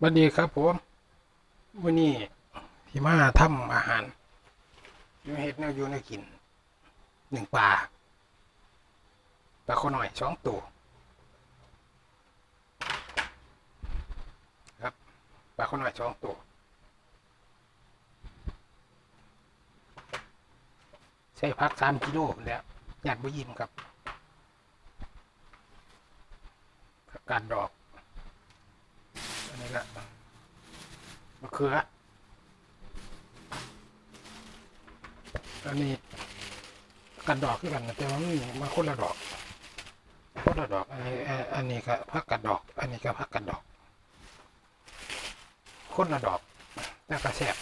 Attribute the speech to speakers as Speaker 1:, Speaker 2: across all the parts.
Speaker 1: สวัสดีครับผมวันนี้ที่มาทำอาหารอยู่เฮ็ดแนวอยู่ในกินหนึ่งปลาปลาข้อหน่อยสองตัวครับปลาข้อหน่อยสองตัวใส่พักสามกิโลพุ่นแล้วหยาดบุยิมครับผักาดดอก นนี้ละมะเขืออันนี้กันดอกคือกันนะแต่ว่ามันมาคนละดอกคนละดอก อันนี้อันนี้ก็พักกันดอก อันนี้ก็พักกันดอก คนละดอกแต่ก็แสบ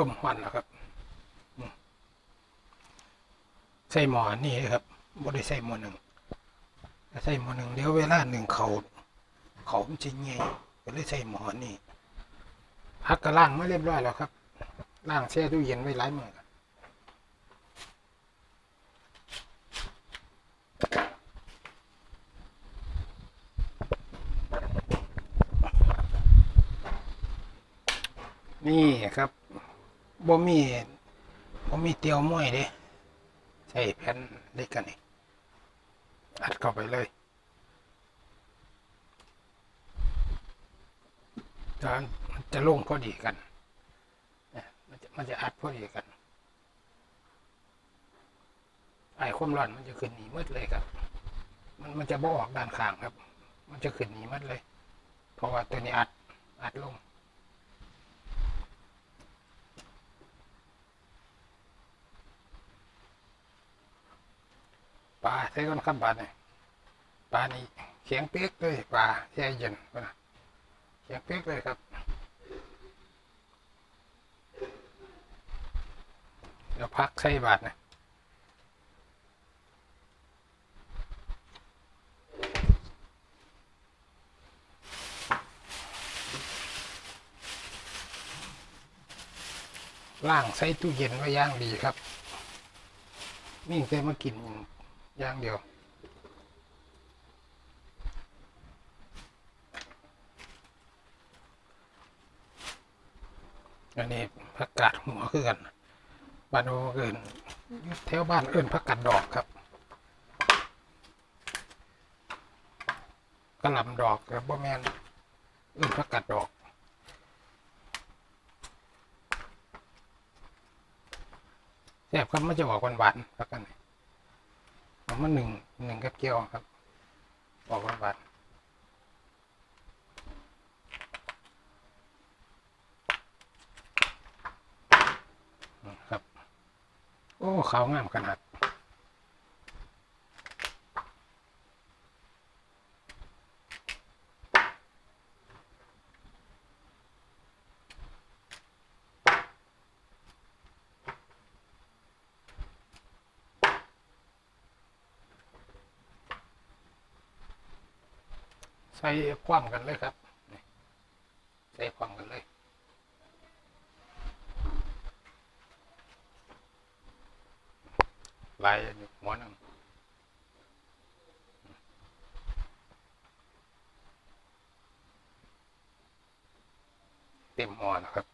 Speaker 1: ต้มหวานนะครับใส่หมอนี่ครับบ่ได้ใส่หมอหนึ่งใส่หมอหนึ่งเดี๋ยวเวลาหนึ่งเขาเขามันจะเงยก็เลยใส่หมอนี่พักกระล่างไมาเรียบร้อยแล้วครับล่างแช่ตู้เย็นไว้หลายมือครับนี่ครับ บ่มีบ่มีเตียวมวยเด้ใส่แผ่นเล็กกันนี่อัดเข้าไปเลยจานมันจะลงพอดีกันเนี่ยมันจะมันจะอัดพอดีกันไอ้ความร้อนมันจะขึ้นหนีมืดเลยครับ มันมันจะบ่ออกด้านข้างครับ มันจะขึ้นหนีมืดเลย เพราะว่าตัวนี้อัดอัดลง ปลาใส่ก้อนขับบาเนี่ยปลานี่เขียงเปียกเลยปลาแช่เย็นนะเขียงเปียกเลยครับเดี๋ยวพักใส่บาดนะล่างใส่ตู้เย็นไว้ย่างดีครับมิ่งแต่มากิน ย่างเดียว อันนี้ผักกาดหัวคือกันบ้านโอเกินอยู่แถวบ้านเอิ้นผักกาดดอกครับกระหล่ำดอกครับบ่แมนเอิ้นผักกาดดอกแซ่บครับมันจะออกหวานๆผักกัน มาหนึ่งหนึ่งกับเกี่ยวครับ ออกหวานๆอืมครับ โอ้ขาวงามขนาด ความกันเลยครับใส่ความกันเลยลายอันนี้หัวหนึงเต็มหมอนะครับ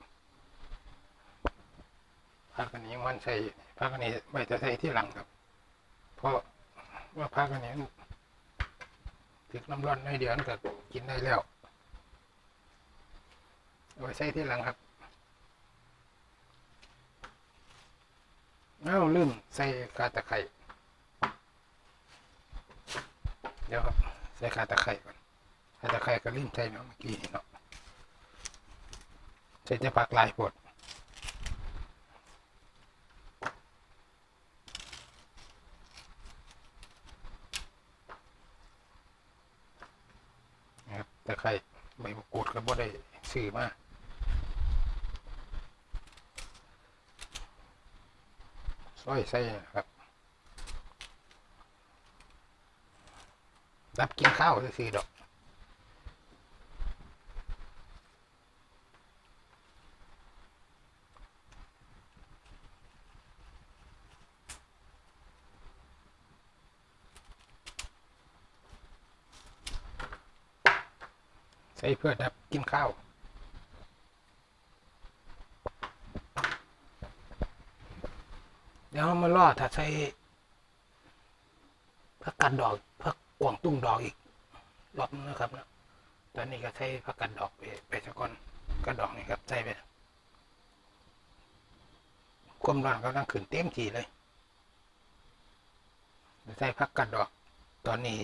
Speaker 1: พักอันนี้มันใส่พักอันนี้ไม่จะใส่ที่หลังครับ เพราะว่าพักอันนี้ นถึกน้ำร้อนในอยเดือนก็กินได้แล้วเอาไว้ใส่ที่หลังครับเอ้าลืมใส่กาตะไคร้เดี๋ยวครับใส่กาตะไคร้ก่อนกาตะไคร้ก็ลืมใส่เนาะเมื่อกี้เนาะใส่จะผักลายปดนะครับ ตะไคร้ใบมะกรูดก็บ่ได้ซื้อมาซอยใส่ครับรับกินข้าวซื้อดอก ส่เพื่อดับกินข้าวเดี๋ยวเรามาล่อถ้าใช้ผักกัดดอกผักกวางตุ้งดอกอีกรอบนึงนะครับนะตอนนี้ก็ใช้ผักกัดดอกไปไปสักก่อนกระดอกนี่ครับใส่ไปความร้อนกำลังขึ้นเต็มทีเลยใส่ผักกัดดอก ตอนนี้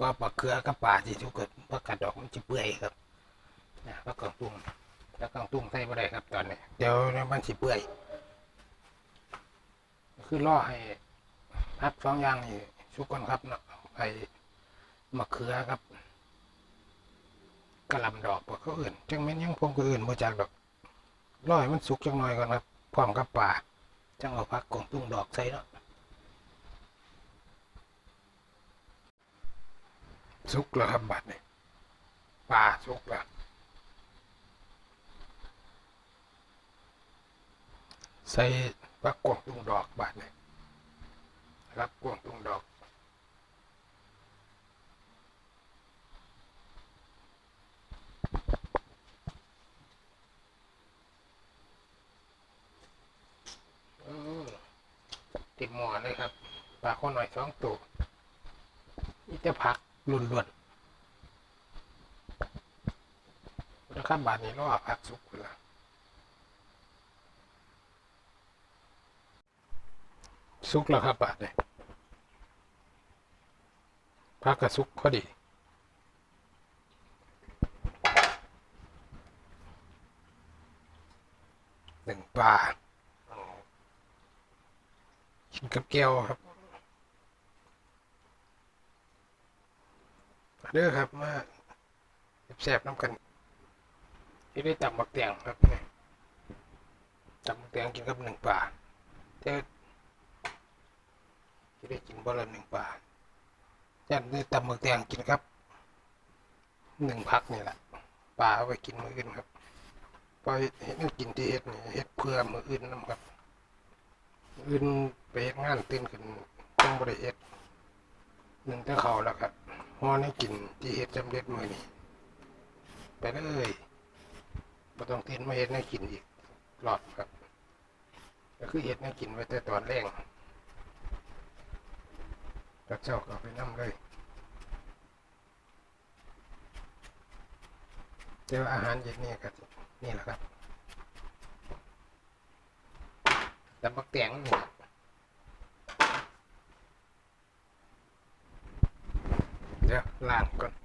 Speaker 1: ก็ปลาเคือกับปลาที่ทุกคนผักกัดดอกมันจะเปื่อยครับนะผักกังตุ้งผักกังตุ้งใส่ไม่ได้ครับตอนนี้เดี๋ยวมันสิเปื่อย คือล่อให้พักสองอย่างนี่สุกก่อนครับเนาะไอ้มะเขือครับกระลำดอกพวกเขาอื่นจังแม่นยังผมก็อื่นมาจากดอกล่อให้มันสุกจังหน่อยก่อนครับพร้อมกับป่าจังเอาพักกองตุ้งดอกใส่เนาะ สุกแล้วครับบัดนี้ป่าสุกแล้วใส่ปักกวงตุงดอกบาทนี่รับกวงตุงดอก ติดหมอนเลยครับปลาข้อหน่อยสองตัวนี่จะพัก ลุนลวนๆนะครับาทนี้เรอพักสุกไปแล้วสุกแล้วครับบาทเนี่ยพักกับสุกพอดีหนึ่งปลากินกับแก้วครับมา เด้อครับมาแซ่บน้ำกันที่ได้ตับมักแตงครับเนี่ยตับมักแตงกินกับหนึ่งปลาเจ้าจะได้กินบละหนึ่งบาทยันได้ตำหมึกแดงกินครับหนึ่งพักนี่แหละปลาเอาไปกินมืออื่นครับปล่อเห็ดกินที่เห็ดนี่เห็ดเพื่อมืออื่นนำครับอื่นไปเฮ็ดงานตื่นขึ้นต้องบริเฮ็ดหนึ่งแต่เขาแล้วครับ ฮอนี่กินที่เห็ดจำเร็จมือนี่ไปเลยไม่ต้องตื่นมาเห็ดให้กินอีกหลอดครับ ก็คือเห็ดให้กินไว้แต่ตอนแรงกระเจ้าก็ไปนั่เลยเจออาหารเย็นนี่ก็สินี่แหละครับแต่บักแตงนี่ะเดี๋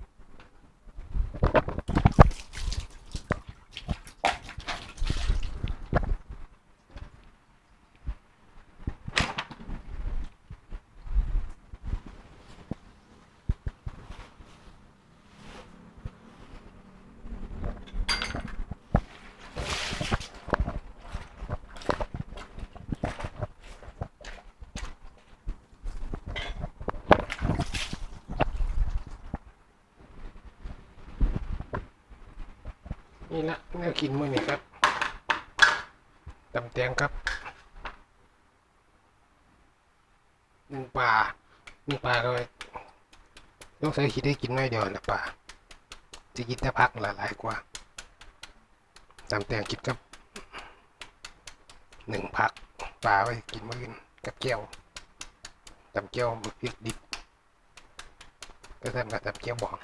Speaker 1: นี่ละแนวกินมือนี้ครับตำแตงครับหนึ่งปลาหนึ่งปลาก็ต้องใส่คิดได้กินน้อยเดียวนะปลาจะกินแต่พักหลายๆกว่าตำแตงกินกับหนึ่งพักปลาไว้กินมื้อนกับแก้วตำแก้วบักพริกดิบก็ทำกับตำแก้วบอง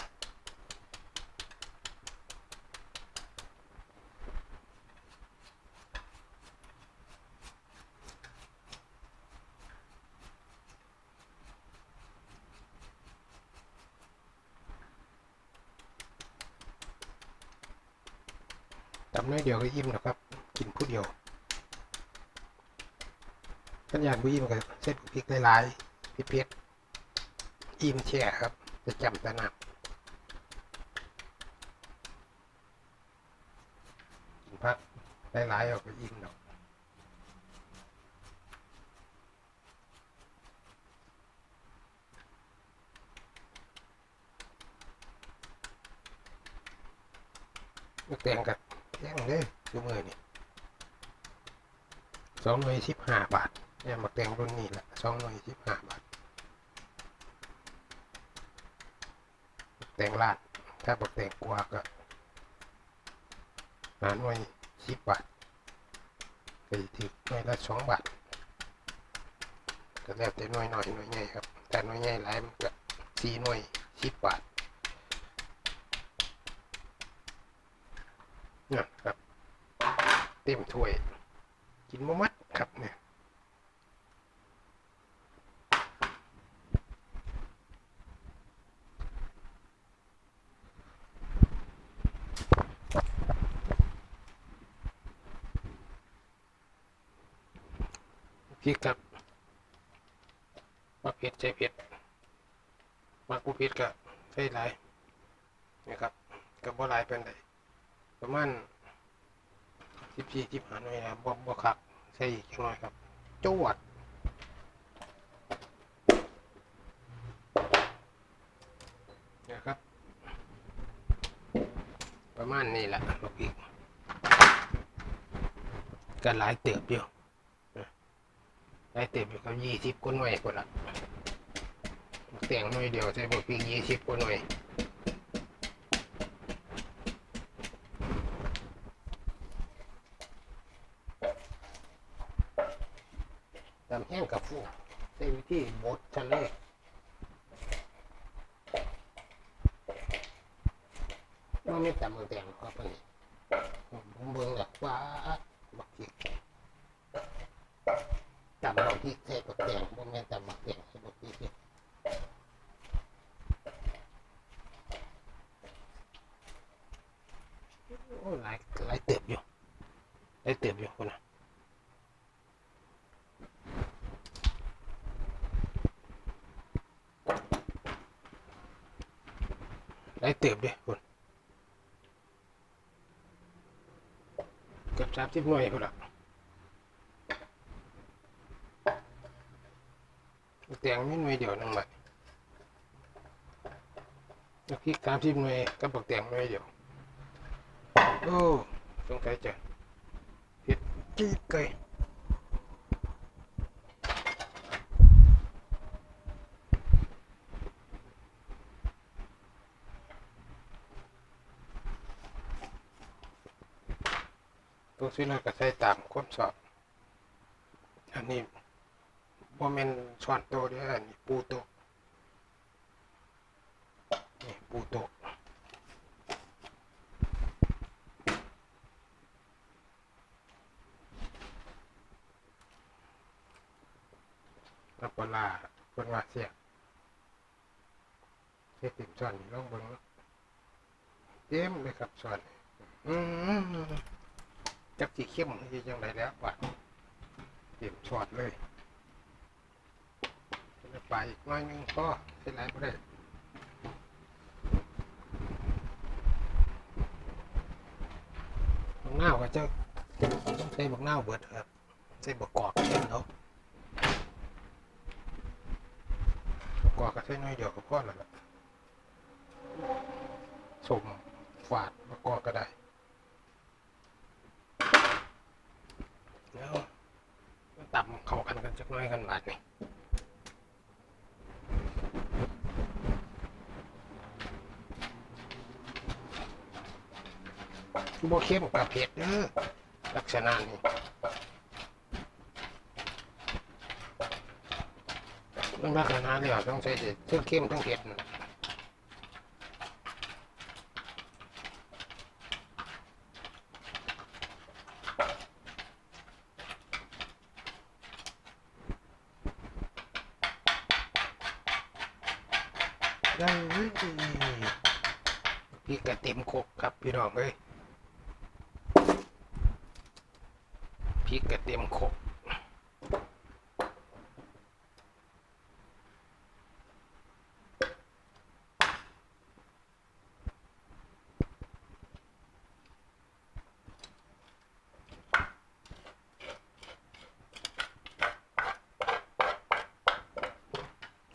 Speaker 1: ำน้อยเดียวก็อิ่มนะครับ กินผู้เดียวขันยานผู้อิ่มกับเส้นพริกหลายๆพริกเผ็ดอิ่มแช่ครับ จะจำตะนักกินพักหลายๆเอาก็อิ่มดอกลูกแตงกับ งเลยดูมือนี่สองหน่วยสิบห้าบาทเนี่ยมักแตงรุ่นนี้แหละสองหน่วยสิบห้าบาท แตงลาด ถ้าบักแตงกวาก็หาหน่วยสิบบาทก็สิถึงหน่วยละสองบาทก็แล้วแต่หน่วยหน้อยหน่วยใหญ่ครับแต่หน่วยใหญ่หลายมันก็สี่หน่วยสิบบาทนะครับ เต็มถ้วย กินมมัดครับเนี่ยพริกครับมักเผ็ดใส่เผ็ดมักกูเผ็ดก็ใส่หลายนะครับกับบ่หลายเป็นไดประมาณ สิบสี่สิบห้าหน่วยครับบ่บ่คักใส่อีกจักหน่อยครับจวดนะครับ ประมาณนี้แหละลูกพริกก็หลายเติบอยู่ได้เต็มอยู่กับยี่สิบกว่าหน่วยคนละแต่งหน่วยเดียวใช้บวกพียี่สิบกว่าหน่วย ตำแห้งกับฟูในวิธีบดทะเลมันไม่ตำมือแดงก็เป็นนี้ผมเบิ่งแหละว่าบักจิก ตำบักพริกใส่บักแตงบ่แม่นตำบักแตงใส่บักพริกเด้โอ้หลายหลายเติบอยู่หลายเติบอยู่คนน่ะหลายเติ บด้คนเกือบสามสิบหน่วยคนละแตงไมีหน่วยเดียวนึงไหมแล้วพริกสามสิบหน่วยกับบักแตงหน่วยเดียวโอ้สงสัยจะเห็ดจี๊ดเก ซื้อเราก็ใส่ตามความสอบอันนี้บ่แม่นช้อนโตเด้ออันนี้ปูโตนี่ปูโตะน้ำปลาร้าเพิ่นว่าเสียเสียติ่มช้อนนี่ลองเบิ่งเนเต็มเลยครับช้อนอืม จักสิเข้มสิจังไดแล้วว่าเต็มช้อนเลยไปอีกน้อยนึงก็เป็นไรก็ได้บักหน้าก็จะใช้บักหน้าเบิดครับใช้บักกอกเช่นเขากอกก็ใช้น้อยเดียวก็พอแล้วล่ะสมฝาดบักกอกก็ได้ แล้วมาตำเข้ากันกันจักน้อยกันบาดนี่บเข้มกับเผ็ดเด้อลักษณะนี้เรื่องลักษณะเนี่ยต้องใช้ทั้งเข้มทั้งเผ็ดนะได้พี่กระเต็มโคกครับพี่น้องเอ้ย พริกกระเทียมโขก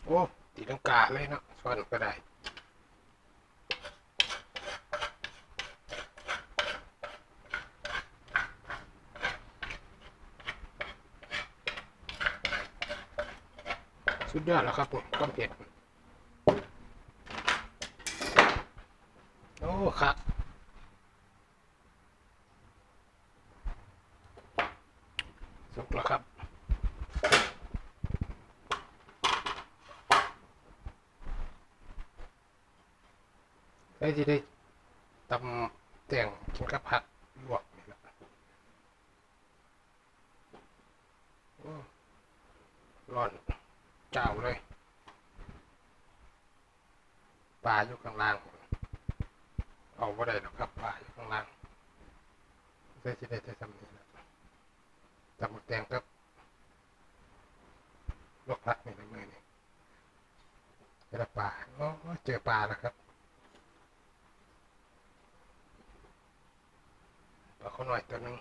Speaker 1: โอ้ตีลังกาเลยเนาะซ่อนก็ได้สุดยอดแล้วครับผมความเผ็ดโอ้ครับ สุกแล้วครับ ได้ ที่ได้ตำแต่งกินกับผักลวกนี่แหละร้อนเจ้าเลยปลาอยู่ข้างล่าง เอาไ่ได้หรอกครับปลาอยู่ข้างล่างได้ที่ได้แต่ทำนี่แหละตำหมกแตงครับลวกผักนี่ละมือนี่เจอปลาโอ้เจอปลาแล้วครับ ปลาเขาหน่อยตัวหนึง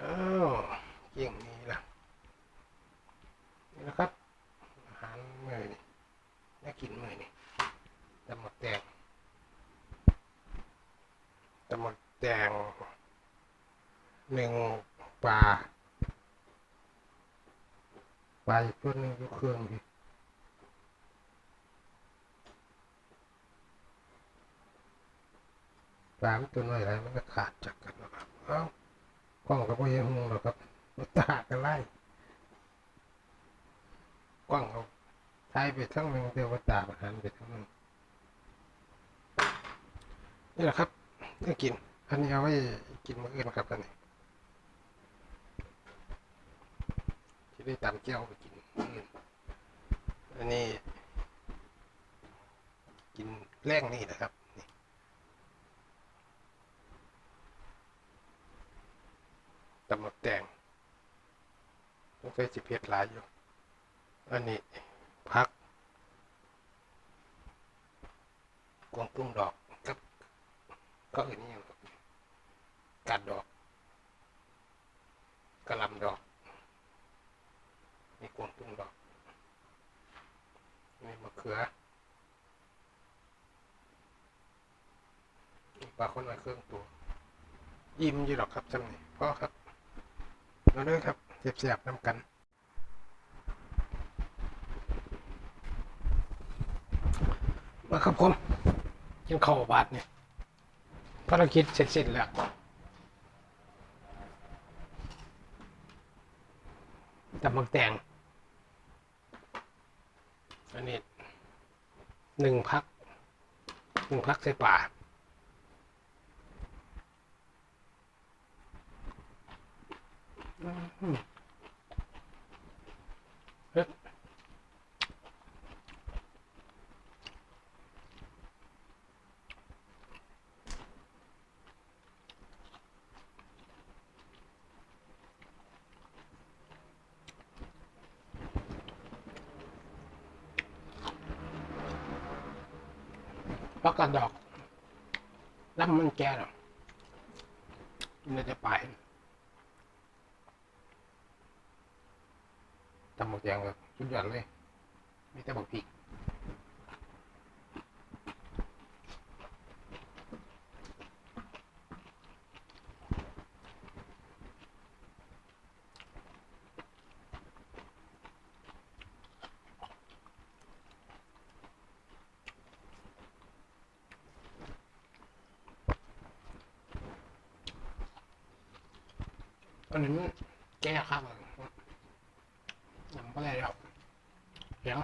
Speaker 1: อ้าวเกี่ยงนี้ล่ะนี่นะครับอาหารมื้อนี่น่ากินมื้อนี่ตำหมกแตงตำ หนึ่งปลาปลาอีกตัวหนึ่งยกเครื่องดิปลามตัวน้อยอะไรมันก็ขาดจากกันแล้วครับเอ้ากล้องก็ไม่ยังหงหรอกครับมันตากันไล่กล้องเขาถ่ายไปทั้งหนึ่งเดียวว่าตามันหันไปทั้งหนึ่งนี่แหละครับเรื่องกิน อันนี้เอาไว้กินมื้ออื่นครับอันนี้ ที่ได้ตำเจียวไปกินอันนี้ กินแรงนี่นะครับตำหมกแตงต้องใส่สิเพ็ดหลายอยู่ อันนี้พักกวงตุ้งดอกอื่นนี่ยังครับกัดดอกกระหลำดอก มีกวางตุ้งดอก มีมะเขือมีปลาคนละเครื่องตัว ยิ้มอยู่หรอกครับจำนี่พ่อครับมาเลยครับเสียบๆน้ำกันมาครับผมยังเข้าบาทเนี่ยภารกิจเสร็จๆแล้วตำมักแตงอันนี้หนึ่งพักหนึ่งพักใส่ป่าอืม เฮ้ยพักกระดอกน้ำมันแก่หรอมันจะไป ทำหมดอย่างแบบชุดหย่อนเลยไม่แต่บักพริอันนี้แก้ข้าว ยำก็ได้แล้วเดี๋ยว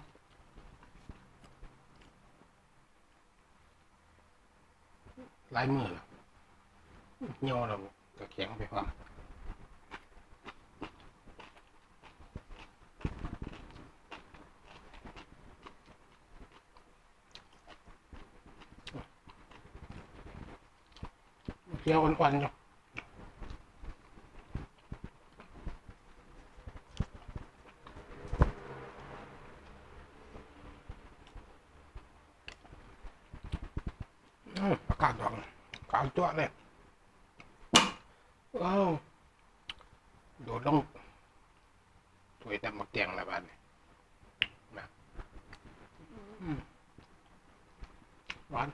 Speaker 1: ลายมือเหี่ยวเราก็แข็งไปพร้อมเคี้ยวอ่อนๆอยู่ อืมอากาศดอง กลางตัวเลยว้าวโดดลงถวยแต่หมกเตียงละบ้านนี่นะอืมหวาน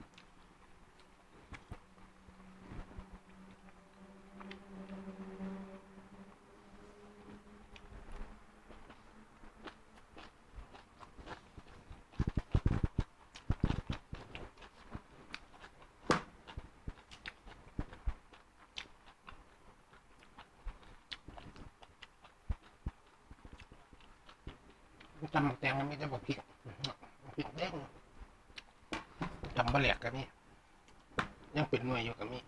Speaker 1: จำแตงมันมีแต่บอกพริกพริกแดงจำบะแหลกกันนี่ยังเป็นหน่วยอยู่กับนี่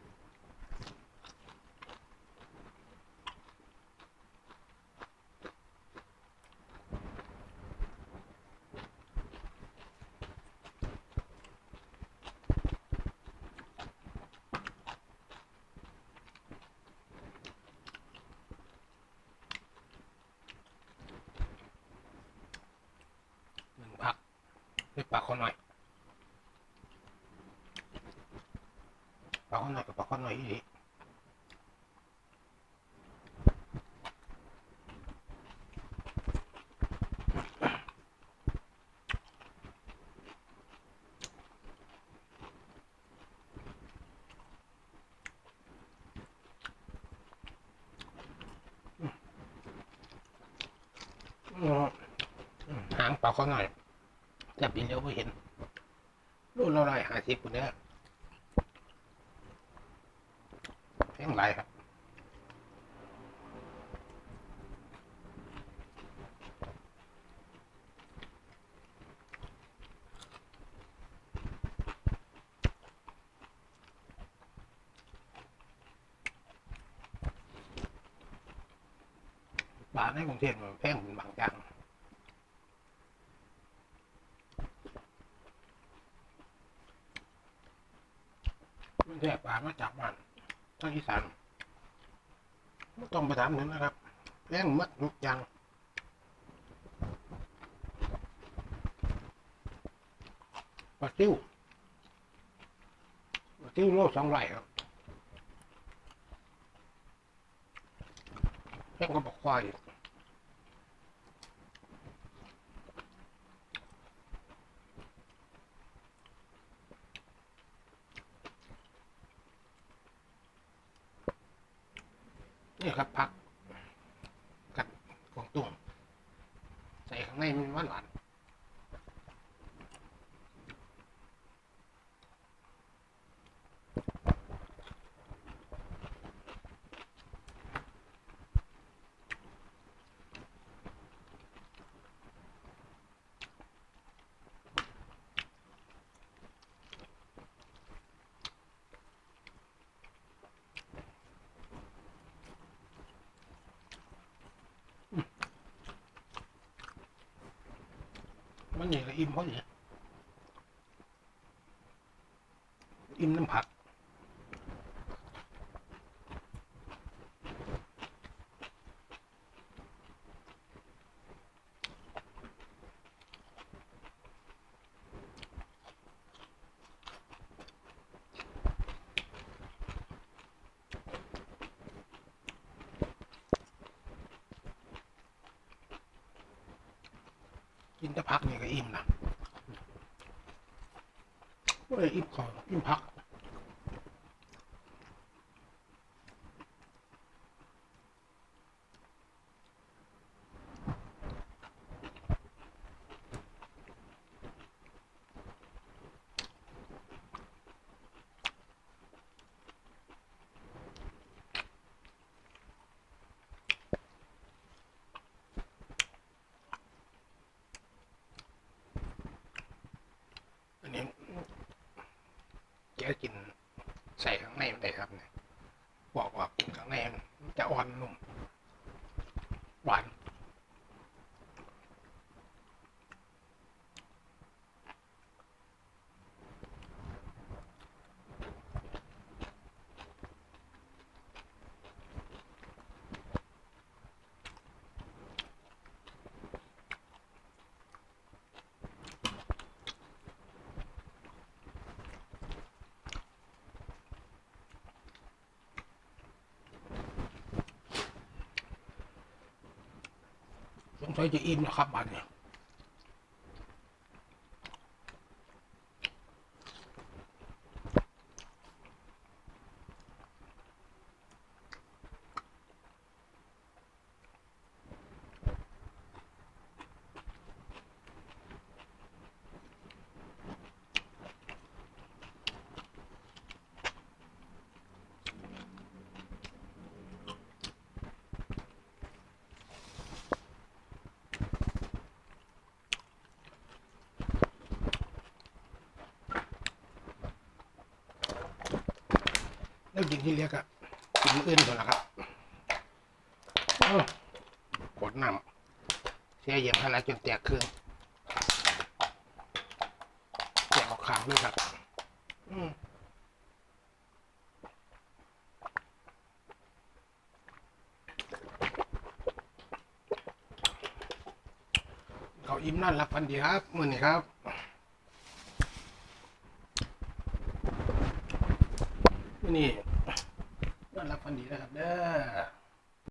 Speaker 1: หนึ่งพักไปปากเขาหน่อยปากเขาหน่อยกับปากเขาหน่อยอีกอืม หางปาเขาหน่อยจับอีเลี้ยวไม่เห็นรุ่นละร้อยห้าสิบคนเนี้ยแพงไรครับบาทในกรุงเทพมันแพงเป็นบางอย่าง มัน แทบปลามาจากบ้านทางอีสานไม่ต้องไปถามถึงนะครับแรงมัดทุกย่างปลาติ้วปลาติ้วโลสองร้อยครับแค่งก็บอกควายนี่ครับผัก กัดกวางตุ้งใส่ข้างในมันหวานหวาน มันนี่ก็อิ่มเพราะนี่อิ่มน้ำผัก กินแต่ผักนี่ก็อิ่มนะเว้ยอิ่มของอิ่มพัก อันนี้แกกินใส่ข้างในมันได้ครับเนี่ยบอกว่ากินข้างในมันจะอ่อนนุ่มหวาน สงสัยจะอิ่มนะครับบัดเนี่ย ที่เรียกอะกินมื้ออื่นก่อนละครับกดน้ำเสียเยี่ยมขนาดจนแตกเครื่องแตกออกขางเลยครับ อืมเขาอิ่มนั่นรับพันดีครับ มือนี้ครับมือนี่ น